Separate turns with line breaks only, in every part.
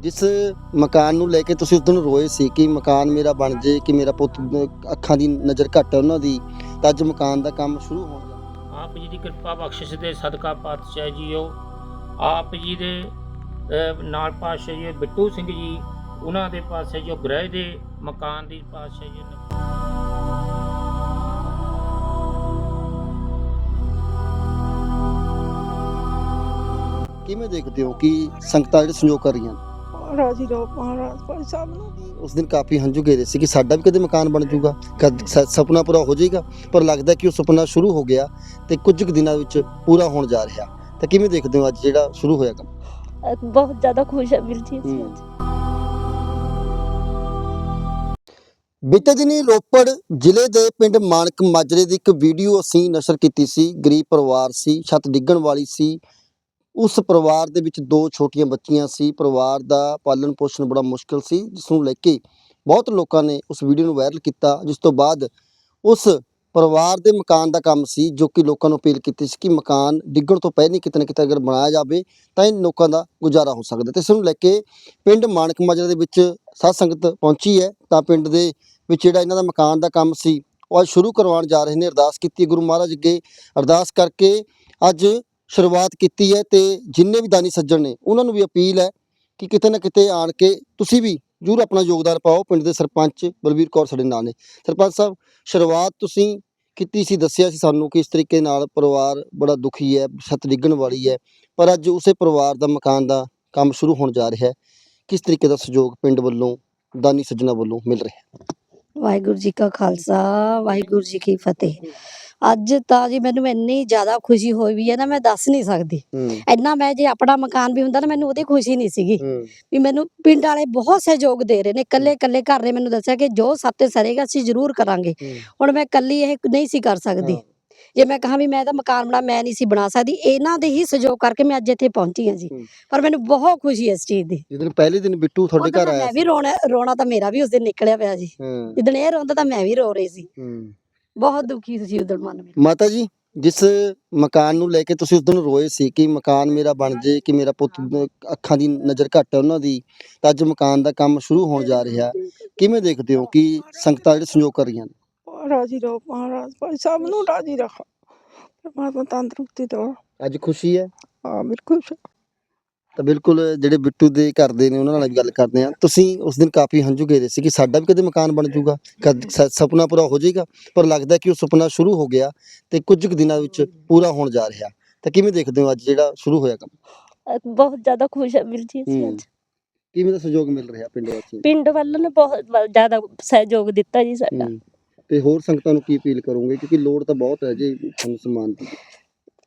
ਜਿਸ ਮਕਾਨ ਨੂੰ ਲੈ ਕੇ ਤੁਸੀਂ ਉਸ ਦਿਨ ਰੋਏ ਸੀ ਕਿ ਮਕਾਨ ਮੇਰਾ ਬਣ ਜੇ ਕਿ ਮੇਰਾ ਪੁੱਤ ਅੱਖਾਂ ਦੀ ਨਜ਼ਰ ਘੱਟ ਹੈ ਉਹਨਾਂ ਦੀ ਤਾਂ ਅੱਜ ਮਕਾਨ ਦਾ ਕੰਮ ਸ਼ੁਰੂ ਹੋ ਗਿਆ
ਆਪ ਜੀ ਦੀ ਕਿਰਪਾ ਬਖਸ਼ਿਸ਼ ਦੇ ਸਦਕਾ ਪਾਤਸ਼ਾਹ ਜੀਓ ਆਪ ਜੀ ਦੇ ਨਾਲ ਪਾਤਸ਼ਾਹ ਜੀ ਬਿੱਟੂ ਸਿੰਘ ਜੀ ਉਹਨਾਂ ਦੇ ਪਾਸੇ ਜੋ ਗ੍ਰਹਿ ਦੇ ਮਕਾਨ ਦੀ ਪਾਤਸ਼ਾਹ ਜੀ
ਕਿਵੇਂ ਦੇਖਦੇ ਹੋ ਕਿ ਸੰਗਤਾਂ ਜਿਹੜੇ ਸੰਯੋਗ ਕਰ ਰਹੀਆਂ ਨੇ?
ਮਹਾਰਾਜ ਹੀ ਰੋ ਮਹਾਰਾਜ ਭਾਈ ਸਾਹਿਬ ਨੂੰ।
ਉਸ ਦਿਨ ਕਾਫੀ ਹੰਝੂ ਗੇਰੇ ਸੀ ਕਿ ਸਾਡਾ ਵੀ ਕਦੇ ਮਕਾਨ ਬਣ ਜਾਊਗਾ। ਕਦ ਸ- ਸੁਪਨਾ ਪੂਰਾ ਹੋ ਜਾਏਗਾ ਪਰ ਲੱਗਦਾ ਕਿ ਉਹ ਸੁਪਨਾ ਸ਼ੁਰੂ ਹੋ ਗਿਆ ਤੇ ਕੁਝ ਕੁ ਦਿਨਾਂ ਵਿੱਚ ਪੂਰਾ ਹੋਣ ਜਾ ਰਿਹਾ। ਤਾਂ ਕਿਵੇਂ ਦੇਖਦੇ ਹੋ ਅੱਜ ਜਿਹੜਾ ਸ਼ੁਰੂ ਹੋਇਆ ਕੰਮ?
ਅ, ਬਹੁਤ ਜ਼ਿਆਦਾ ਖੁਸ਼ ਹੈ ਵੀਰ ਜੀ
ਬੀਤੇ ਦਿਨੀ ਰੋਪੜ ਜ਼ਿਲ੍ਹੇ ਦੇ ਪਿੰਡ ਮਾਨਕ ਮਾਜਰੇ ਦੀ ਇੱਕ ਵੀਡੀਓ ਅਸੀਂ ਨਸ਼ਰ ਕੀਤੀ ਸੀ। ਗਰੀਬ ਪਰਿਵਾਰ ਸੀ ਛੱਤ ਡਿੱਗਣ ਵਾਲੀ ਸੀ। ਉਸ ਪਰਿਵਾਰ ਦੇ ਵਿੱਚ ਦੋ ਛੋਟੀਆਂ ਬੱਚੀਆਂ ਸੀ। ਪਰਿਵਾਰ ਦਾ ਪਾਲਣ ਪੋਸ਼ਣ ਬੜਾ ਮੁਸ਼ਕਲ ਸੀ ਜਿਸ ਨੂੰ ਲੈ ਕੇ ਬਹੁਤ ਲੋਕਾਂ ਨੇ ਉਸ ਵੀਡੀਓ ਨੂੰ ਵਾਇਰਲ ਕੀਤਾ, ਜਿਸ ਤੋਂ ਬਾਅਦ ਉਸ ਪਰਿਵਾਰ ਦੇ ਮਕਾਨ ਦਾ ਕੰਮ ਸੀ, ਜੋ ਕਿ ਲੋਕਾਂ ਨੂੰ ਅਪੀਲ ਕੀਤੀ ਸੀ ਕਿ ਮਕਾਨ ਡਿੱਗਣ ਤੋਂ ਪਹਿਲਾਂ ਕਿਤੇ ਨਾ ਕਿਤੇ ਅਗਰ ਬਣਾਇਆ ਜਾਵੇ, ਤਾਂ ਇਹ ਲੋਕਾਂ ਦਾ ਗੁਜ਼ਾਰਾ ਹੋ ਸਕਦਾ। ਤੇ ਇਸ ਨੂੰ ਲੈ ਕੇ ਪਿੰਡ ਮਾਨਕ ਮਾਜਰਾ ਦੇ ਵਿੱਚ ਸਾਧ ਸੰਗਤ ਪਹੁੰਚੀ ਹੈ। ਤਾਂ ਪਿੰਡ ਦੇ ਵਿੱਚ ਜਿਹੜਾ ਇਹਨਾਂ ਦਾ ਮਕਾਨ ਦਾ ਕੰਮ ਸੀ, ਉਹ ਅੱਜ ਸ਼ੁਰੂ ਕਰਵਾਉਣ ਜਾ ਰਹੇ ਨੇ। ਅਰਦਾਸ ਕੀਤੀ ਗੁਰੂ ਮਹਾਰਾਜ ਅੱਗੇ। ਅਰਦਾਸ ਕਰਕੇ ਅੱਜ ਸ਼ੁਰੂਆਤ ਕੀਤੀ ਹੈ ਤੇ ਜਿੰਨੇ ਵੀ ਦਾਨੀ ਸੱਜਣ ਨੇ, ਉਹਨਾਂ ਨੂੰ ਵੀ ਅਪੀਲ ਹੈ ਕਿ ਕਿਤੇ ਨਾ ਕਿਤੇ ਆਣ ਕੇ ਤੁਸੀਂ ਵੀ ਜ਼ਰੂਰ ਆਪਣਾ ਯੋਗਦਾਨ ਪਾਓ। ਪਿੰਡ ਦੇ ਸਰਪੰਚ ਬਲਵੀਰ ਕੌਰ ਸਾਡੇ ਨਾਲ ਨੇ। ਸਰਪੰਚ ਸਾਹਿਬ, ਸ਼ੁਰੂਆਤ ਤੁਸੀਂ ਕੀਤੀ ਸੀ, ਦੱਸਿਆ ਸੀ ਸਾਨੂੰ ਕਿ ਇਸ ਤਰੀਕੇ ਨਾਲ ਪਰਿਵਾਰ ਬੜਾ ਦੁਖੀ ਹੈ, ਛੱਤ ਡਿੱਗਣ ਵਾਲੀ ਹੈ, ਪਰ ਅੱਜ ਉਸੇ ਪਰਿਵਾਰ ਦਾ, ਮਕਾਨ ਦਾ ਕੰਮ ਸ਼ੁਰੂ ਹੋਣ ਜਾ ਰਿਹਾ ਹੈ। ਕਿਸ ਤਰੀਕੇ ਦਾ ਸਹਿਯੋਗ ਪਿੰਡ ਵੱਲੋਂ, ਦਾਨੀ ਸੱਜਣਾ ਵੱਲੋਂ ਮਿਲ ਰਿਹਾ ਹੈ?
ਵਾਹਿਗੁਰੂ ਜੀ ਕਾ ਖਾਲਸਾ, ਵਾਹਿਗੁਰੂ ਜੀ ਕੀ ਫਤਿਹ। ਅੱਜ ਤਾਂ ਜੀ ਮੈਨੂੰ ਇੰਨੀ ਜ਼ਿਆਦਾ ਖੁਸ਼ੀ ਹੋਈ ਵੀ ਹੈ ਨਾ ਮੈਂ ਦੱਸ ਨਹੀਂ ਸਕਦੀ। ਇੰਨਾ ਮੈਂ ਜੇ ਆਪਣਾ ਮਕਾਨ ਵੀ ਹੁੰਦਾ ਨਾ ਮੈਨੂੰ ਉਹਦੀ ਖੁਸ਼ੀ ਨਹੀਂ ਸੀਗੀ। ਵੀ ਮੈਨੂੰ ਪਿੰਡ ਵਾਲੇ ਬਹੁਤ ਸਹਿਯੋਗ ਦੇ ਰਹੇ ਨੇ ਇਕੱਲੇ ਇਕੱਲੇ ਘਰ ਨੇ ਮੈਨੂੰ ਦੱਸਿਆ ਕਿ ਜੋ ਸੱਤੇ ਸਰੇਗਾ ਅਸੀਂ ਜ਼ਰੂਰ ਕਰਾਂਗੇ। ਹੁਣ ਮੈਂ ਇਕੱਲੀ ਇਹ ਨਹੀਂ ਸੀ ਕਰ ਸਕਦੀ। ਜੇ ਮੈਂ ਕਹਾਂ ਵੀ ਮੈਂ ਤਾਂ ਮਕਾਨ ਬਣਾ ਮੈਂ ਨਹੀਂ ਸੀ ਬਣਾ ਸਕਦੀ ਇਹਨਾਂ ਦੇ ਹੀ ਸਹਿਯੋਗ ਕਰਕੇ ਮੈਂ ਅੱਜ ਇੱਥੇ ਪਹੁੰਚੀ ਹਾਂ ਜੀ। ਪਰ ਮੈਨੂੰ ਬਹੁਤ ਖੁਸ਼ੀ ਹੈ ਇਸ ਚੀਜ਼ ਦੀ।
ਜਿੱਦਣ ਪਹਿਲੇ ਦਿਨ ਬਿੱਟੂ ਤੁਹਾਡੇ ਘਰ ਆਇਆ
ਮੈਂ ਵੀ ਰੋਣਾ ਰੋਣਾ ਤਾਂ ਮੇਰਾ ਵੀ ਉਸ ਦਿਨ ਨਿਕਲਿਆ ਪਿਆ ਜੀ।
ਹਾਂ।
ਜਿੱਦਣ ਇਹ ਰੋਂਦਾ ਤਾਂ ਮੈਂ ਵੀ ਰੋ ਰਹੀ ਸੀ। ਬਹੁਤ ਦੁਖੀ ਸੀ ਉਦੋਂ ਮਨ ਮੇਰਾ।
ਮਾਤਾ ਜੀ ਜਿਸ ਮਕਾਨ ਨੂੰ ਲੈ ਕੇ ਤੁਸੀਂ ਉਸ ਦਿਨ ਰੋਏ ਸੀ ਕਿ ਮਕਾਨ ਮੇਰਾ ਬਣ ਜੇ ਕਿ ਮੇਰਾ ਪੁੱਤ ਅੱਖਾਂ ਦੀ ਨਜ਼ਰ ਘੱਟ ਹੈ ਉਹਨਾਂ ਦੀ ਤਾਂ ਅੱਜ ਮਕਾਨ ਦਾ ਕੰਮ ਸ਼ੁਰੂ ਹੋਣ ਜਾ ਰਿਹਾ। ਕਿਵੇਂ ਦੇਖਦੇ ਹੋ ਕਿ ਸੰਗਤਾਂ ਜਿਹੜੇ ਸੰਯੋਗ ਕਰ ਰਹੀਆਂ ਨੇ?
ਮਹਾਰਾਜ ਹੀ ਰੋ ਮਹਾਰਾਜ ਭਾਈ ਸਾਹਿਬ ਨੂੰ ਰਾਜੀ ਰੱਖੋ। ਪਰਮਾਤਮਾ ਤੰਦਰੁਸਤੀ ਦਿਓ
ਅੱਜ ਖੁਸ਼ੀ ਹੈ?
ਹਾਂ ਬਿਲਕੁਲ
ਤਾਂ ਬਿਲਕੁਲ ਜਿਹੜੇ ਬਿੱਟੂ ਦੇ ਘਰ ਦੇ ਨੇ ਉਹਨਾਂ ਨਾਲ ਵੀ ਗੱਲ ਕਰਦੇ ਆ ਤੁਸੀਂ ਉਸ ਦਿਨ ਕਾਫੀ ਹੰਝੂ ਗੇਰੇ ਸੀ ਕਿ ਸਾਡਾ ਵੀ ਕਦੇ ਮਕਾਨ ਬਣ ਜਾਊਗਾ ਕਦ ਸ- ਸੁਪਨਾ ਪੂਰਾ ਹੋ ਜਾਏਗਾ ਪਰ ਲੱਗਦਾ ਕਿ ਉਹ ਸੁਪਨਾ ਸ਼ੁਰੂ ਹੋ ਗਿਆ ਤੇ ਕੁਝ ਕੁ ਦਿਨਾਂ ਵਿੱਚ ਪੂਰਾ ਹੋਣ ਜਾ ਰਿਹਾ। ਤਾਂ ਕਿਵੇਂ ਦੇਖਦੇ ਹੋ ਅੱਜ ਜਿਹੜਾ ਸ਼ੁਰੂ ਹੋਇਆ ਕੰਮ?
ਅ, ਬਹੁਤ ਜ਼ਿਆਦਾ ਖੁਸ਼ ਹੈ ਵੀਰ ਜੀ ਅਸੀਂ
ਹੂੰ।
ਅੱਜ।
ਕਿਵੇਂ ਦਾ ਸਹਿਯੋਗ ਮਿਲ ਰਿਹਾ ਪਿੰਡ ਵਾਸੀਆਂ?
ਪਿੰਡ ਵੱਲੋਂ ਨੇ ਬਹੁਤ ਵ- ਜ਼ਿਆਦਾ ਸਹਿਯੋਗ ਦਿੱਤਾ ਜੀ ਸਾਡਾ।
ਤੇ ਹੋਰ ਸੰਗਤਾਂ ਨੂੰ ਕੀ ਅਪੀਲ ਕਰੋਗੇ? ਕਿਉਂਕਿ ਲੋੜ ਤਾਂ ਬਹੁਤ ਹੈ ਜੀ ਸਾਨੂੰ ਸਮਾਨ ਦੀ।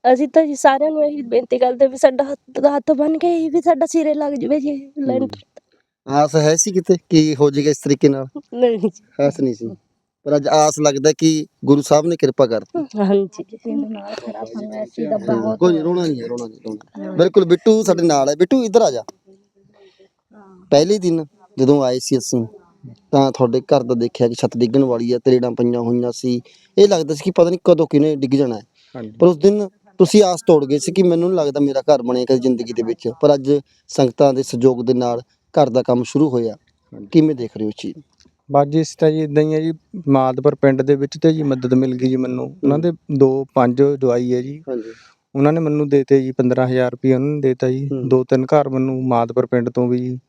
ਅਸੀਂ ਤਾਂ ਜੀ ਸਾਰਿਆਂ ਨੂੰ ਇਹੀ ਬੇਨਤੀ ਕਰਦੇ ਵੀ ਸਾਡਾ ਹੱਥ ਹੱਥ ਬਣ ਕੇ ਵੀ ਸਾਡਾ ਸਿਰੇ ਲੱਗ ਜਵੇ ਜੀ ਲੈਂਟਰ
ਆਸ ਹੈ ਸੀ ਕਿਤੇ ਕਿ ਹੋ ਜਾਏਗਾ ਇਸ ਤਰੀਕੇ ਨਾਲ?
ਨਹੀਂ ਜੀ।
ਆਸ ਨਹੀਂ ਸੀ। ਪਰ ਅੱਜ ਆਸ ਲੱਗਦਾ ਕਿ ਗੁਰੂ ਸਾਹਿਬ ਨੇ ਕਿਰਪਾ ਕਰਤੀ।
ਹਾਂਜੀ।
ਕੋਈ ਰੋਣਾ ਨਹੀਂ ਹੈ ਰੋਣਾ ਨਹੀਂ ਰੋਣਾ ਬਿਲਕੁਲ ਬਿੱਟੂ ਸਾਡੇ ਨਾਲ ਹੈ। ਬਿੱਟੂ ਇੱਧਰ ਆ ਜਾ। ਪਹਿਲੇ ਦਿਨ ਜਦੋਂ ਆਏ ਸੀ ਅਸੀਂ ਤਾਂ ਤੁਹਾਡੇ ਘਰ ਦਾ ਦੇਖਿਆ ਕਿ ਛੱਤ ਡਿੱਗਣ ਵਾਲੀ ਹੈ ਤਰੇੜਾਂ ਪਈਆਂ ਹੋਈਆਂ ਸੀ। ਇਹ ਲੱਗਦਾ ਸੀ ਕਿ ਪਤਾ ਨਹੀਂ ਕਦੋਂ ਕਿਨੇ ਡਿੱਗ ਜਾਣਾ ਹੈ। ਪਰ ਉਸ ਦਿਨ ਤੁਸੀਂ ਆਸ ਤੋੜ ਗਏ ਸੀ ਕਿ ਮੈਨੂੰ ਨਹੀਂ ਲੱਗਦਾ ਮੇਰਾ ਘਰ ਬਣੇ ਕਦੇ ਜ਼ਿੰਦਗੀ ਦੇ ਵਿੱਚ ਪਰ ਅੱਜ ਸੰਗਤਾਂ ਦੇ ਸਹਿਯੋਗ ਦੇ ਨਾਲ ਘਰ ਦਾ ਕੰਮ ਸ਼ੁਰੂ ਹੋਇਆ। ਕਿਵੇਂ ਦੇਖ ਰਹੇ ਹੋ ਚੀਜ਼?
ਬਾਜੀ ਇਸ ਤਾਂ ਜੀ ਇਦਾਂ ਹੀ ਹੈ ਜੀ ਮਾਦਪੁਰ ਪਿੰਡ ਦੇ ਵਿੱਚ ਤੇ ਜੀ ਮਦਦ ਮਿਲ ਗਈ ਜੀ ਮੈਨੂੰ। ਉਹਨਾਂ ਦੇ ਦੋ ਪੰਜ ਜਵਾਈ ਹੈ ਜੀ।
ਹਾਂਜੀ।
ਉਹਨਾਂ ਨੇ ਮੈਨੂੰ ਦੇਤੇ ਜੀ 15000 ਰੁਪਏ ਉਹਨਾਂ ਨੇ ਦੇਤਾ ਜੀ। ਦੋ ਤਿੰਨ ਘਰ ਮੈਨੂੰ ਮਾਦਪੁਰ ਪਿੰਡ ਤੋਂ ਵੀ ਜੀ।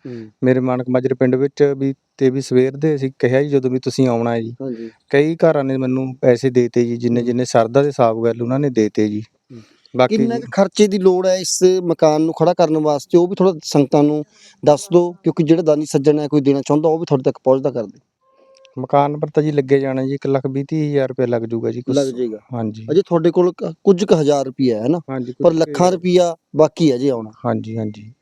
ਮੇਰੇ ਮਾਨਕ ਮਾਜਰੇ ਪਿੰਡ ਵਿੱਚ ਵੀ ਤੇ ਵੀ ਸਵੇਰ ਦੇ ਅਸੀਂ ਕਿਹਾ ਜੀ ਜਦੋਂ ਵੀ ਤੁਸੀਂ ਆਉਣਾ ਹੈ ਜੀ।
ਹਾਂਜੀ।
ਕਈ ਘਰਾਂ ਨੇ ਮੈਨੂੰ ਪੈਸੇ ਦੇਤੇ ਜੀ ਜਿੰਨੇ ਜਿੰਨੇ ਸਰਦਾ ਦੇ ਹਿਸਾਬ ਗੱਲ ਉਹਨਾਂ ਨੇ ਦੇਤੇ ਜੀ। ਬਾਕੀ
ਕਿੰਨਾ ਖਰਚੇ ਦੀ ਲੋੜ ਹੈ ਇਸ ਮਕਾਨ ਨੂੰ ਖੜਾ ਕਰਨ ਵਾਸਤੇ? ਉਹ ਵੀ ਥੋੜਾ ਸੰਗਤਾਂ ਨੂੰ ਦੱਸ ਦਿਓ ਕਿਉਂਕਿ ਜਿਹੜਾ ਦਾਨੀ ਸੱਜਣ ਹੈ ਕੋਈ ਦੇਣਾ ਚਾਹੁੰਦਾ ਉਹ ਵੀ ਤੁਹਾਡੇ ਤੱਕ ਪਹੁੰਚਦਾ ਕਰ ਦੇ।
ਮਕਾਨ ਪਰ ਤਾਂ ਜੀ ਲੱਗੇ ਜਾਣਾ ਜੀ 1 ਲੱਖ ਵੀਹ ਤੀਹ ਹਜ਼ਾਰ ਰੁਪਏ ਲੱਗ ਜਾਊਗਾ ਜੀ ਕੁਛ।
ਲੱਗ ਜਾਏਗਾ।
ਹਾਂਜੀ।
ਅਜੇ ਤੁਹਾਡੇ ਕੋਲ ਕ- ਕੁਝ ਕੁ ਹਜ਼ਾਰ ਰੁਪਈਆ ਹੈ ਨਾ?
ਹਾਂਜੀ
ਪਰ ਲੱਖਾਂ ਰੁਪਈਆ ਬਾਕੀ ਹੈ ਜੇ ਆਉਣਾ।
ਹਾਂਜੀ ਹਾਂਜੀ।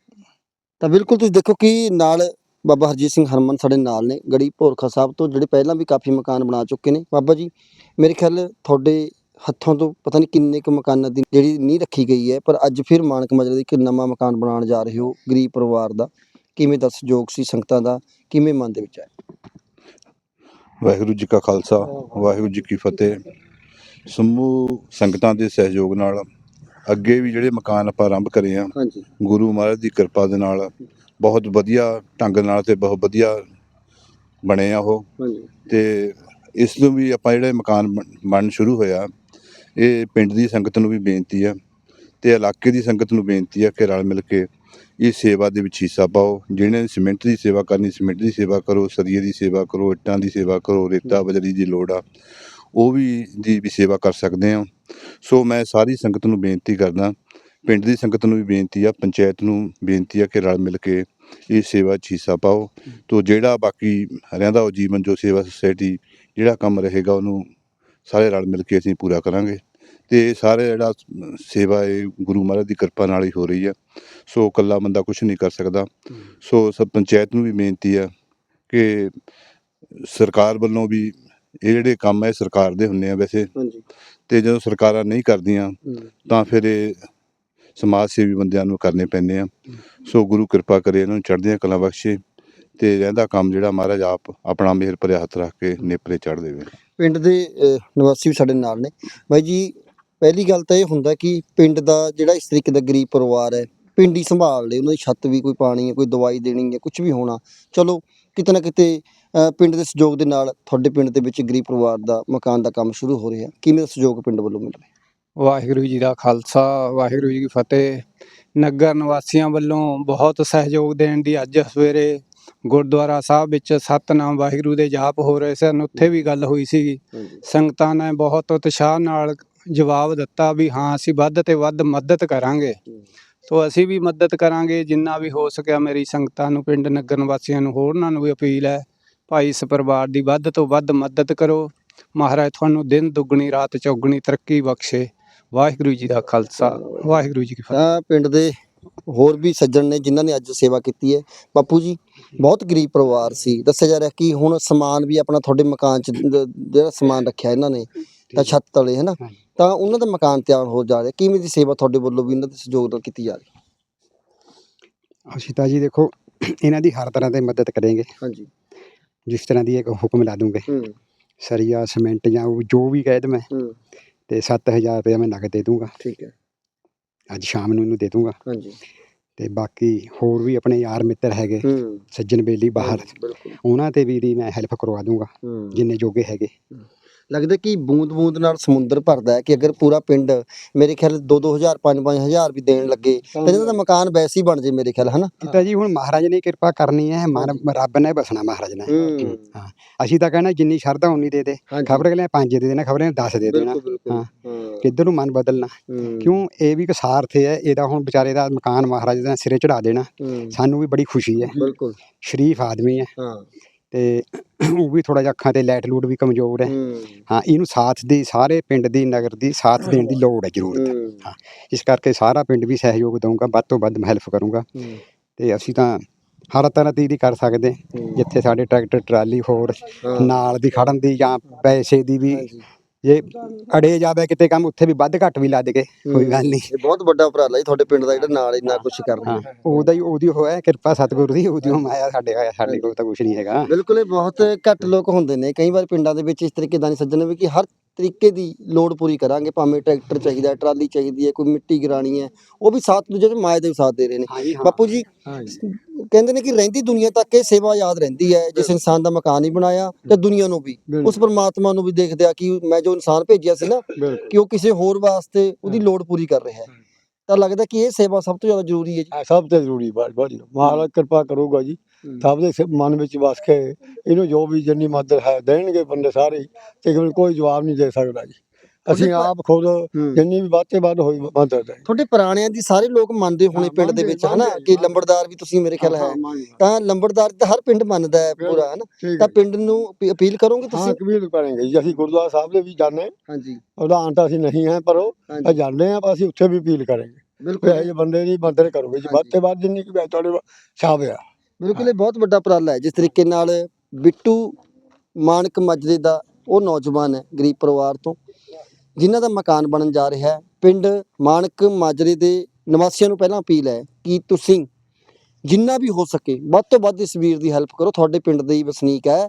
ਤਾਂ ਬਿਲਕੁਲ ਤੁਸੀਂ ਦੇਖੋ ਕਿ ਨਾਲ ਬਾਬਾ ਹਰਜੀਤ ਸਿੰਘ ਹਰਮਨ ਸਾਡੇ ਨਾਲ ਨੇ ਗੜੀ ਭੋਰਖਾ ਸਾਹਿਬ ਤੋਂ ਜਿਹੜੇ ਪਹਿਲਾਂ ਵੀ ਕਾਫੀ ਮਕਾਨ ਬਣਾ ਚੁੱਕੇ ਨੇ। ਬਾਬਾ ਜੀ ਮੇਰੇ ਖਿਆਲ ਤੁਹਾਡੇ ਹੱਥੋਂ ਤੋਂ ਪਤਾ ਨਹੀਂ ਕਿੰਨੇ ਕੁ ਮਕਾਨਾਂ ਦੀ ਜਿਹੜੀ ਨਹੀਂ ਰੱਖੀ ਗਈ ਹੈ ਪਰ ਅੱਜ ਫਿਰ ਮਾਨਕ ਮਜਰੇ ਦੀ ਇੱਕ ਨਵਾਂ ਮਕਾਨ ਬਣਾਉਣ ਜਾ ਰਹੇ ਹੋ ਗਰੀਬ ਪਰਿਵਾਰ ਦਾ। ਕਿਵੇਂ ਦਾ ਸਹਿਯੋਗ ਸੀ ਸੰਗਤਾਂ ਦਾ? ਕਿਵੇਂ ਮਨ ਦੇ ਵਿੱਚ ਆਇਆ?
ਵਾਹਿਗੁਰੂ ਜੀ ਕਾ ਖਾਲਸਾ ਵਾਹਿਗੁਰੂ ਜੀ ਕੀ ਫਤਿਹ। ਸਮੂਹ ਸੰਗਤਾਂ ਦੇ ਸਹਿਯੋਗ ਨਾਲ ਅੱਗੇ ਵੀ ਜਿਹੜੇ ਮਕਾਨ ਆਪਾਂ ਆਰੰਭ ਕਰੇ ਆ
ਹਾਂਜੀ।
ਗੁਰੂ ਮਹਾਰਾਜ ਦੀ ਕਿਰਪਾ ਦੇ ਨਾਲ ਬਹੁਤ ਵਧੀਆ ਢੰਗ ਨਾਲ ਤੇ ਬਹੁਤ ਵਧੀਆ ਬਣੇ ਆ ਉਹ।
ਹਾਂਜੀ।
ਤੇ ਇਸ ਨੂੰ ਵੀ ਆਪਾਂ ਜਿਹੜੇ ਮਕਾਨ ਬਣ- ਬਣਨ ਸ਼ੁਰੂ ਹੋਇਆ ਇਹ ਪਿੰਡ ਦੀ ਸੰਗਤ ਨੂੰ ਵੀ ਬੇਨਤੀ ਆ ਤੇ ਇਲਾਕੇ ਦੀ ਸੰਗਤ ਨੂੰ ਬੇਨਤੀ ਆ ਕਿ ਰਲ ਮਿਲ ਕੇ ਇਹ ਸੇਵਾ ਦੇ ਵਿੱਚ ਹਿੱਸਾ ਪਾਓ। ਜਿਹਨੇ ਸਿਮੈਂਟ ਦੀ ਸੇਵਾ ਕਰਨੀ, ਸਿਮੈਂਟ ਦੀ ਸੇਵਾ ਕਰੋ, ਸਰੀਏ ਦੀ ਸੇਵਾ ਕਰੋ, ਇੱਟਾਂ ਦੀ ਸੇਵਾ ਕਰੋ, ਰੇਤਾ ਬਜਰੀ ਦੀ ਲੋੜ ਆ, ਉਹ ਵੀ ਦੀ ਵੀ ਸੇਵਾ ਕਰ ਸਕਦੇ ਆ ਸੋ ਮੈਂ ਸਾਰੀ ਸੰਗਤ ਨੂੰ ਬੇਨਤੀ ਕਰਦਾ, ਪਿੰਡ ਦੀ ਸੰਗਤ ਨੂੰ ਵੀ ਬੇਨਤੀ ਆ, ਪੰਚਾਇਤ ਨੂੰ ਬੇਨਤੀ ਆ ਕਿ ਰਲ ਮਿਲ ਕੇ ਇਹ ਸੇਵਾ 'ਚ ਹਿੱਸਾ ਪਾਓ। ਤੋ ਜਿਹੜਾ ਬਾਕੀ ਰਹਿੰਦਾ ਉਹ ਜੀਵਨ ਜੋ ਸੇਵਾ ਸੁਸਾਇਟੀ ਜਿਹੜਾ ਕੰਮ ਰਹੇਗਾ ਉਹਨੂੰ ਸਾਰੇ ਰਲ ਮਿਲ ਕੇ ਅਸੀਂ ਪੂਰਾ ਕਰਾਂਗੇ। ਤੇ ਸਾਰੇ ਜਿਹੜਾ ਸੇਵਾ ਇਹ ਗੁਰੂ ਮਹਾਰਾਜ ਦੀ ਕਿਰਪਾ ਨਾਲ ਹੀ ਹੋ ਰਹੀ ਹੈ। ਸੋ ਇਕੱਲਾ ਬੰਦਾ ਕੁਝ ਨਹੀਂ ਕਰ ਸਕਦਾ। ਸੋ ਸਭ ਪੰਚਾਇਤ ਨੂੰ ਵੀ ਬੇਨਤੀ ਆ ਕਿ ਸਰਕਾਰ ਵੱਲੋਂ ਵੀ ਇਹ ਜਿਹੜੇ ਕੰਮ ਹੈ ਸਰਕਾਰ ਦੇ ਹੁੰਦੇ ਆ ਵੈਸੇ।
ਹਾਂਜੀ।
ਤੇ ਜਦੋਂ ਸਰਕਾਰਾਂ ਨਹੀਂ ਕਰਦੀਆਂ ਤਾਂ ਫਿਰ ਇਹ ਸਮਾਜ ਸੇਵੀ ਬੰਦਿਆਂ ਨੂੰ ਕਰਨੇ ਪੈਂਦੇ ਆ। ਸੋ ਗੁਰੂ ਕਿਰਪਾ ਕਰੇ ਇਹਨਾਂ ਨੂੰ ਚੜ੍ਹਦੀਆਂ ਕਲਾ ਬਖਸ਼ੇ ਤੇ ਰਹਿੰਦਾ ਕੰਮ ਜਿਹੜਾ ਮਹਾਰਾਜ ਆਪ ਆਪਣਾ ਮਿਹਰ ਭਰਿਆ ਹੱਥ ਰੱਖ ਕੇ ਨੇਪਰੇ ਚੜ੍ਹ ਦੇਵੇ।
ਪਿੰਡ ਦੇ ਨਿਵਾਸੀ ਵੀ ਸਾਡੇ ਨਾਲ ਨੇ। ਬਾਈ ਜੀ, ਪਹਿਲੀ ਗੱਲ ਤਾਂ ਇਹ ਹੁੰਦਾ ਕਿ ਪਿੰਡ ਦਾ ਜਿਹੜਾ ਇਸ ਤਰੀਕੇ ਦਾ ਗਰੀਬ ਪਰਿਵਾਰ ਹੈ, ਪਿੰਡ ਹੀ ਸੰਭਾਲ ਲੇ। ਉਹਨਾਂ ਦੀ ਛੱਤ ਵੀ ਕੋਈ ਪਾਣੀ ਹੈ, ਕੋਈ ਦਵਾਈ ਦੇਣੀ ਹੈ ਕੁਝ ਵੀ ਹੋਣਾ। ਚਲੋ, ਕਿਤੇ ਨਾ ਕਿਤੇ ਪਿੰਡ ਦੇ ਸਹਿਯੋਗ ਦੇ ਨਾਲ ਤੁਹਾਡੇ ਪਿੰਡ ਦੇ ਵਿੱਚ ਗਰੀਬ ਪਰਿਵਾਰ ਦਾ ਮਕਾਨ ਦਾ ਕੰਮ ਸ਼ੁਰੂ ਹੋ ਰਿਹਾ। ਕਿਵੇਂ ਦਾ ਸਹਿਯੋਗ ਪਿੰਡ ਵੱਲੋਂ ਮਿਲ ਰਿਹਾ?
ਵਾਹਿਗੁਰੂ ਜੀ ਦਾ ਖਾਲਸਾ, ਵਾਹਿਗੁਰੂ ਜੀ ਕੀ ਫਤਿਹ। ਨਗਰ ਨਿਵਾਸੀਆਂ ਵੱਲੋਂ ਬਹੁਤ ਸਹਿਯੋਗ ਦੇਣ ਦੀ ਅੱਜ ਸਵੇਰੇ ਗੁਰਦੁਆਰਾ ਸਾਹਿਬ ਵਿੱਚ ਸਤਨਾਮ ਵਾਹਿਗੁਰੂ ਦੇ ਜਾਪ ਹੋ ਰਹੇ ਸਨ ਉੱਥੇ ਵੀ ਗੱਲ ਹੋਈ ਸੀ ਸੰਗਤਾਂ ਨੇ ਬਹੁਤ ਉਤਸ਼ਾਹ ਨਾਲ ਜਵਾਬ ਦਿੱਤਾ ਵੀ ਹਾਂ ਅਸੀਂ ਵੱਧ ਤੇ ਵੱਧ ਮਦਦ ਕਰਾਂਗੇ। ਤੋ ਅਸੀਂ ਵੀ ਮਦਦ ਕਰਾਂਗੇ ਜਿੰਨਾ ਵੀ ਹੋ ਸਕਿਆ ਮੇਰੀ ਸੰਗਤਾਂ ਨੂੰ ਪਿੰਡ ਨਗਰ ਨਿਵਾਸੀਆਂ ਨੂੰ ਹੋਰਨਾਂ ਨੂੰ ਵੀ ਅਪੀਲ ਹੈ ਭਾਈ ਇਸ ਪਰਿਵਾਰ ਦੀ ਵੱਧ ਤੋਂ ਵੱਧ ਮਦਦ ਕਰੋ। ਮਹਾਰਾਜ ਤੁਹਾਨੂੰ ਦਿਨ ਦੁੱਗਣੀ ਰਾਤ ਚੌਗਣੀ ਤਰੱਕੀ ਬਖਸ਼ੇ। ਵਾਹਿਗੁਰੂ ਜੀ ਦਾ ਖਾਲਸਾ ਵਾਹਿਗੁਰੂ ਜੀ ਕੀ ਫਤਿਹ।
ਪਿੰਡ ਦੇ ਹੋਰ ਵੀ ਸੱਜਣ ਨੇ ਜਿਨ੍ਹਾਂ ਨੇ ਅੱਜ ਸੇਵਾ ਕੀਤੀ ਹੈ ਬਾਪੂ ਜੀ ਬਹੁਤ ਗਰੀਬ ਪਰਿਵਾਰ ਸੀ। ਦੱਸਿਆ ਜਾ ਰਿਹਾ ਕਿ ਹੁਣ ਸਮਾਨ ਵੀ ਆਪਣਾ ਤੁਹਾਡੇ ਮਕਾਨ 'ਚ ਦ- ਜਿਹੜਾ ਸਮਾਨ ਰੱਖਿਆ ਇਹਨਾਂ ਨੇ ਤਾਂ ਛੱਤ ਤਲੇ ਹੈ ਨਾ। ਤਾਂ ਉਹਨਾਂ ਦਾ ਮਕਾਨ ਤਿਆਰ ਹੋ ਜਾ ਰਿਹਾ। ਕਿਵੇਂ ਦੀ ਸੇਵਾ ਤੁਹਾਡੇ ਵੱਲੋਂ ਵੀ ਇਹਨਾਂ ਦੇ ਸਹਿਯੋਗ ਨਾਲ ਕੀਤੀ ਜਾ ਰਹੀ?
ਅਸੀਂ ਤਾਂ ਜੀ ਦੇਖੋ ਇਹਨਾਂ ਦੀ ਹਰ ਤਰ੍ਹਾਂ ਤੇ ਮਦਦ ਕਰਾਂਗੇ।
ਹਾਂਜੀ।
ਜਿਸ ਤਰ੍ਹਾਂ ਦੀ ਇੱਕ ਹੁਕਮ ਲਾ ਦੂੰਗੇ।
ਹੂੰ।
ਸਰੀਆ ਸੀਮੈਂਟ ਜਾਂ ਉਹ ਜੋ ਵੀ ਕਹਿ ਮੈਂ
ਹੂੰ।
ਤੇ 7000 ਰੁਪਏ ਮੈਂ ਨਗਦ ਦੇ ਦੂੰਗਾ।
ਠੀਕ ਹੈ।
ਅੱਜ ਸ਼ਾਮ ਨੂੰ ਇਹਨੂੰ ਦੇ ਦੂੰਗਾ।
ਹਾਂਜੀ।
ਤੇ ਬਾਕੀ ਹੋਰ ਵੀ ਆਪਣੇ ਯਾਰ ਮਿੱਤਰ ਹੈਗੇ
ਹੂੰ।
ਸੱਜਣ ਬੇਲੀ ਬਾਹਰ।
ਬਿਲਕੁਲ।
ਉਹਨਾਂ ਤੇ ਵੀ ਦੀ ਮੈਂ ਹੈਲਪ ਕਰਵਾ ਦੂੰਗਾ
ਹੂੰ।
ਜਿੰਨੇ ਜੋਗੇ ਹੈਗੇ।
ਲੱਗਦਾ ਕਿ ਬੂੰਦ ਬੂੰਦ ਨਾਲ ਸਮੁੰਦਰ ਭਰਦਾ ਹੈ ਕਿ ਅਗਰ ਪੂਰਾ ਪਿੰਡ ਮੇਰੇ ਖਿਆਲ 2-2000 5-5000 ਵੀ ਦੇਣ ਲੱਗੇ ਤਾਂ ਇਹਨਾਂ ਦਾ ਮਕਾਨ ਵੈਸੇ ਹੀ ਬਣ ਜੇ ਮੇਰੇ ਖਿਆਲ ਹਨਾ?
ਇਹ ਤਾਂ ਜੀ ਹੁਣ ਮਹਾਰਾਜ ਨੇ ਕਿਰਪਾ ਕਰਨੀ ਹੈ ਮਨ- ਰੱਬ ਨੇ ਬਸਣਾ ਮਹਾਰਾਜ ਨੇ।
ਹੂੰ।
ਹਾਂ ਅਸੀਂ ਤਾਂ ਕਹਿੰਦਾ ਜਿੰਨੀ ਸ਼ਰਧਾ ਉਨੀ ਦੇ ਦੇ
ਹਾਂਜੀ।
ਖਬਰ ਅਗਲੇ ਪੰਜ ਦੇ ਦੇਣਾ ਖਬਰ 10 ਦੇ ਦੇਣਾ।
ਬਿਲਕੁਲ ਬਿਲਕੁਲ।
ਹਾਂ।
ਹਾਂ।
ਕਿੱਧਰ ਨੂੰ ਮਨ ਬਦਲਣਾ?
ਹੂੰ,
ਕਿਉਂ? ਇਹ ਵੀ ਇੱਕ ਸਾਰਥ ਹੈ ਇਹਦਾ ਹੁਣ ਵਿਚਾਰੇ ਦਾ ਮਕਾਨ ਮਹਾਰਾਜ ਦਾ ਸਿਰੇ ਚੜਾ ਦੇਣਾ।
ਹੂੰ,
ਸਾਨੂੰ ਵੀ ਬੜੀ ਖੁਸ਼ੀ ਹੈ।
ਬਿਲਕੁਲ।
ਸ਼ਰੀਫ ਆਦਮੀ ਹੈ।
ਹਾਂ।
ਤੇ ਉਹ ਵੀ ਥੋੜਾ ਜਿਹਾ ਅੱਖਾਂ ਤੇ ਲਾਈਟ ਲੂਟ ਵੀ ਕਮਜ਼ੋਰ ਹੈ।
ਹੂੰ।
ਹਾਂ ਇਹਨੂੰ ਸਾਥ ਦੀ ਸਾਰੇ ਪਿੰਡ ਦੀ ਨਗਰ ਦੀ ਸਾਥ ਦੇਣ ਦੀ ਲੋੜ ਹੈ ਜ਼ਰੂਰਤ ਹੈ।
ਹੂੰ,
ਇਸ ਕਰਕੇ ਸਾਰਾ ਪਿੰਡ ਵੀ ਸਹਿਯੋਗ ਦਊਗਾ ਵੱਧ ਤੋਂ ਵੱਧ ਹੈਲਪ ਕਰੂੰਗਾ।
ਹੂੰ,
ਤੇ ਅਸੀਂ ਤਾਂ ਹਰ ਤਰ੍ਹਾਂ ਦੀ ਦੀ ਕਰ ਸਕਦੇ
ਹੂੰ।
ਜਿੱਥੇ ਸਾਡੇ ਟਰੈਕਟਰ ਟਰਾਲੀ ਹੋਰ
ਹਾਂ,
ਨਾਲ ਦੀ ਖੜਨ ਦੀ ਜਾਂ ਪੈਸੇ ਦੀ ਵੀ
ਹਾਂਜੀ,
ਜੇ ਅੜੇ ਜਾਵੇ ਕਿਤੇ ਕੰਮ ਉੱਥੇ ਵੀ ਵੱਧ ਘੱਟ ਵੀ ਲੱਦ ਕੇ ਕੋਈ ਗੱਲ ਨਹੀਂ
ਇਹ ਬਹੁਤ ਵੱਡਾ ਉਪਰਾਲਾ ਜੀ ਤੁਹਾਡੇ ਪਿੰਡ ਦਾ ਜਿਹੜਾ ਨਾਲ ਇੰਨਾ ਕੁਝ ਕਰ ਰਿਹਾ
ਹਾਂ। ਉਹਦਾ ਹੀ ਉਹਦੀ ਹੋਇਆ ਕਿਰਪਾ ਸਤਿਗੁਰੂ ਦੀ ਉਹਦੀ ਮਾਇਆ ਸਾਡੇ ਸਾਡੇ ਕੋਲ ਤਾਂ ਕੁਝ ਨਹੀਂ ਹੈਗਾ।
ਬਿਲਕੁਲ ਇਹ ਬਹੁਤ ਘੱਟ ਲੋਕ ਹੁੰਦੇ ਨੇ। ਕਈ ਵਾਰ ਪਿੰਡਾਂ ਦੇ ਵਿੱਚ ਇਸ ਤਰੀਕੇ ਦਾ ਨਹੀਂ ਸੱਜਣ ਵੀ ਕਿ ਹਰ ਤਰੀਕੇ ਦੀ ਲੋੜ ਪੂਰੀ ਕਰਾਂਗੇ ਭਾਵੇਂ ਟਰੈਕਟਰ ਚਾਹੀਦਾ ਟਰਾਲੀ ਚਾਹੀਦੀ ਹੈ ਕੋਈ ਮਿੱਟੀ ਗਿਰਾਣੀ ਹੈ ਉਹ ਵੀ ਸਾਥ ਦੂਜੇ ਦੇ ਮਾਏ ਦੇ ਵੀ ਸਾਥ ਦੇ ਰਹੇ ਨੇ। ਬਾਪੂ ਜੀ ਕਹਿੰਦੇ ਨੇ ਕਿ ਰਹਿੰਦੀ ਦੁਨੀਆ ਤੱਕ ਇਹ ਸੇਵਾ ਯਾਦ ਰਹਿੰਦੀ ਹੈ ਜਿਸ ਇਨਸਾਨ ਦਾ ਮਕਾਨ ਹੀ ਬਣਾਇਆ ਤੇ ਦੁਨੀਆ ਨੂੰ ਵੀ। ਉਸ ਪਰਮਾਤਮਾ ਨੂੰ ਵੀ ਦੇਖਦੇ ਆ ਕਿ ਮੈਂ ਜੋ ਇਨਸਾਨ ਭੇਜਿਆ ਸੀ ਨਾ ਕਿ ਉਹ ਕਿਸੇ ਹੋਰ ਵਾਸਤੇ ਉਹਦੀ ਲੋੜ ਪੂਰੀ ਕਰ ਰਿਹਾ ਹੈ। ਤਾਂ ਲੱਗਦਾ ਕਿ ਇਹ ਸੇਵਾ ਸਭ ਤੋਂ ਜ਼ਿਆਦਾ ਜ਼ਰੂਰੀ ਹੈ ਜੀ।
ਸਭ ਤੋਂ ਜ਼ਰੂਰੀ ਬਾਤ ਬਾਤ ਮਹਾਰਾਜ ਕਿਰਪਾ ਕਰੂਗਾ ਜੀ। ਸਭ ਦੇ ਮਨ ਵਿੱਚ ਵਸ ਕੇ ਇਹਨੂੰ ਜੋ ਵੀ ਜਿੰਨੀ ਮਦਦ ਹੈ ਦੇਣਗੇ ਬੰਦੇ ਸਾਰੇ ਤੇ ਕੋਈ ਜਵਾਬ ਨਹੀਂ ਦੇ ਸਕਦਾ ਜੀ। ਅਸੀਂ ਆਪ ਖੁਦ
ਹੂੰ।
ਜਿੰਨੀ ਵੀ ਬਾਤੇ ਬਾਤ ਹੋਈ ਮਦਦ ਹੈ।
ਤੁਹਾਡੇ ਪੁਰਾਣਿਆਂ ਦੀ ਸਾਰੇ ਲੋਕ ਮੰਨਦੇ ਹੋਣੇ
ਹਾਂ,
ਪਿੰਡ ਦੇ ਵਿੱਚ ਹਨਾ ਕਿ
ਹਾਂ।
ਲੰਬੜਦਾਰ ਵੀ ਤੁਸੀਂ ਮੇਰੇ ਖਿਆਲ ਹੈ।
ਹਾਂ, ਹਾਂ,
ਤਾਂ ਲੰਬੜਦਾਰ ਤਾਂ ਹਰ ਪਿੰਡ ਮੰਨਦਾ ਹੈ ਪੂਰਾ ਹਨਾ। ਤਾਂ
ਹੈ।
ਪਿੰਡ ਨੂੰ ਅਪੀ- ਅਪੀਲ ਕਰੋਗੇ
ਹਾਂ
ਤੁਸੀਂ?
ਕਬੀਰ ਕਰਾਂਗੇ ਜੀ ਅਸੀਂ ਗੁਰਦੁਆਰਾ ਸਾਹਿਬ ਦੇ ਵੀ ਜਾਂਦੇ
ਹਾਂਜੀ।
ਉਦਾਹਰਨ ਤਾਂ ਅਸੀਂ ਨਹੀਂ ਹੈ ਪਰ ਉਹ ਜਾਂਦੇ ਆ ਅਸੀਂ ਉੱਥੇ ਵੀ ਅਪੀਲ ਕਰਾਂਗੇ।
ਬਿਲਕੁਲ।
ਇਹ ਬੰਦੇ ਦੀ ਮਦਦ ਕਰੋਗੇ ਜੀ। ਵੱਧ ਤੋਂ ਵੱਧ ਜਿੰਨੀ ਕਿ ਤੁਹਾਡੇ ਛਾਪ ਆ।
ਬਿਲਕੁਲ ਇਹ ਬਹੁਤ ਵੱਡਾ ਉਪਰਾਲਾ ਹੈ। ਜਿਸ ਤਰੀਕੇ ਨਾਲ ਬਿੱਟੂ ਮਾਨਕ ਮਜਰੇ ਦਾ ਉਹ ਨੌਜਵਾਨ ਹੈ ਗਰੀਬ ਪਰਿਵਾਰ ਤੋਂ। ਜਿਨ੍ਹਾਂ ਦਾ ਮਕਾਨ ਬਣਨ ਜਾ ਰਿਹਾ ਹੈ, ਪਿੰਡ ਮਾਨਕ ਮਾਜਰੇ ਦੇ ਨਿਵਾਸੀਆਂ ਨੂੰ ਪਹਿਲਾਂ ਅਪੀਲ ਹੈ ਕਿ ਤੁਸੀਂ ਜਿੰਨਾ ਵੀ ਹੋ ਸਕੇ, ਵੱਧ ਤੋਂ ਵੱਧ ਇਸ ਵੀਰ ਦੀ ਹੈਲਪ ਕਰੋ, ਤੁਹਾਡੇ ਪਿੰਡ ਦੇ ਹੀ ਵਸਨੀਕ ਹੈ।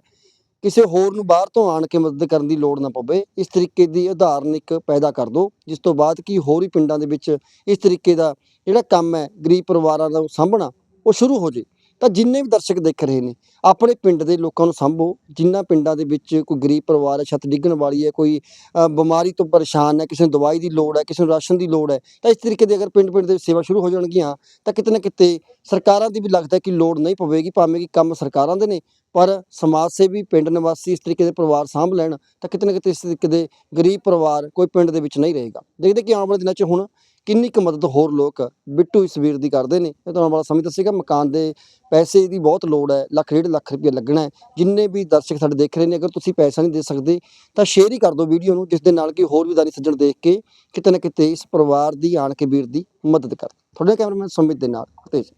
ਕਿਸੇ ਹੋਰ ਨੂੰ ਬਾਹਰ ਤੋਂ ਆਣ ਕੇ ਮਦਦ ਕਰਨ ਦੀ ਲੋੜ ਨਾ ਪਵੇ, ਇਸ ਤਰੀਕੇ ਦੀ ਉਦਾਹਰਨ ਇੱਕ ਪੈਦਾ ਕਰ ਦਿਓ, ਜਿਸ ਤੋਂ ਬਾਅਦ ਕੀ ਹੋਰ ਹੀ ਪਿੰਡਾਂ ਦੇ ਵਿੱਚ ਇਸ ਤਰੀਕੇ ਦਾ ਜਿਹੜਾ ਕੰਮ ਹੈ, ਗਰੀਬ ਪਰਿਵਾਰਾਂ ਦਾ ਸਾਂਭਣਾ, ਉਹ ਸ਼ੁਰੂ ਹੋ ਜੇ। ਤਾਂ ਜਿੰਨੇ ਵੀ ਦਰਸ਼ਕ ਦੇਖ ਰਹੇ ਨੇ, ਆਪਣੇ ਪਿੰਡ ਦੇ ਲੋਕਾਂ ਨੂੰ ਸੰਭੋ ਜਿਨ੍ਹਾਂ ਪਿੰਡਾਂ ਦੇ ਵਿੱਚ ਕੋਈ ਗਰੀਬ ਪਰਿਵਾਰ ਹੈ, ਛੱਤ ਡਿੱਗਣ ਵਾਲੀ ਹੈ, ਕੋਈ ਬਿਮਾਰੀ ਤੋਂ ਪਰੇਸ਼ਾਨ ਹੈ, ਕਿਸੇ ਨੂੰ ਦਵਾਈ ਦੀ ਲੋੜ ਹੈ, ਕਿਸੇ ਨੂੰ ਰਾਸ਼ਨ ਦੀ ਲੋੜ ਹੈ, ਤਾਂ ਇਸ ਤਰੀਕੇ ਦੇ ਅਗਰ ਪਿੰਡ ਪਿੰਡ ਦੇ ਸੇਵਾ ਸ਼ੁਰੂ ਹੋ ਜਾਣਗੀਆਂ, ਤਾਂ ਕਿਤੇ ਨਾ ਕਿਤੇ ਸਰਕਾਰਾਂ ਦੀ ਵੀ ਲੱਗਦਾ ਕਿ ਲੋੜ ਨਹੀਂ ਪਵੇਗੀ, ਭਾਵੇਂ ਕਿ ਕੰਮ ਸਰਕਾਰਾਂ ਦੇ ਨੇ, ਪਰ ਸਮਾਜ ਸੇਵੀ, ਪਿੰਡ ਨਿਵਾਸੀ ਇਸ ਤਰੀਕੇ ਦੇ ਪਰਿਵਾਰ ਸਾਂਭ ਲੈਣ, ਤਾਂ ਕਿਤੇ ਨਾ ਕਿਤੇ ਇਸ ਤਰੀਕੇ ਦੇ ਗਰੀਬ ਪਰਿਵਾਰ ਕੋਈ ਪਿੰਡ ਦੇ ਵਿੱਚ ਨਹੀਂ ਰਹੇਗਾ। ਦੇਖਦੇ ਕਿ ਆਉਣ ਵਾਲੇ ਦਿਨਾਂ 'ਚ ਹੁਣ ਕਿੰਨੀ ਕੁ ਮਦਦ ਹੋਰ ਲੋਕ ਬਿੱਟੂ ਇਸ ਵੀਰ ਦੀ ਕਰਦੇ ਨੇ? ਇਹ ਤੁਹਾਨੂੰ ਬੜਾ ਸਮਝ ਦੱਸੇਗਾ, ਮਕਾਨ ਦੇ ਪੈਸੇ ਦੀ ਬਹੁਤ ਲੋੜ ਹੈ, ਲੱਖ ਡੇਢ ਲੱਖ ਰੁਪਏ ਲੱਗਣਾ ਹੈ। ਜਿੰਨੇ ਵੀ ਦਰਸ਼ਕ ਸਾਡੇ ਦੇਖ ਰਹੇ ਨੇ, ਅਗਰ ਤੁਸੀਂ ਪੈਸਾ ਨਹੀਂ ਦੇ ਸਕਦੇ, ਤਾਂ ਸ਼ੇਅਰ ਹੀ ਕਰ ਦਿਓ ਵੀਡੀਓ ਨੂੰ ਜਿਸ ਦੇ ਨਾਲ ਕਿ ਹੋਰ ਵੀ ਦਾਨੀ ਸੱਜਣ ਦੇਖ ਕੇ ਕਿਤੇ ਨਾ ਕਿਤੇ ਇਸ ਪਰਿਵਾਰ ਦੀ, ਆਣ ਕੇ ਵੀਰ ਦੀ ਮਦਦ ਕਰ ਤੁਹਾਡੇ ਕੈਮਰਾਮੈਨ ਸੁਮਿਤ ਦੇ ਨਾਲ, ਤੇਜ।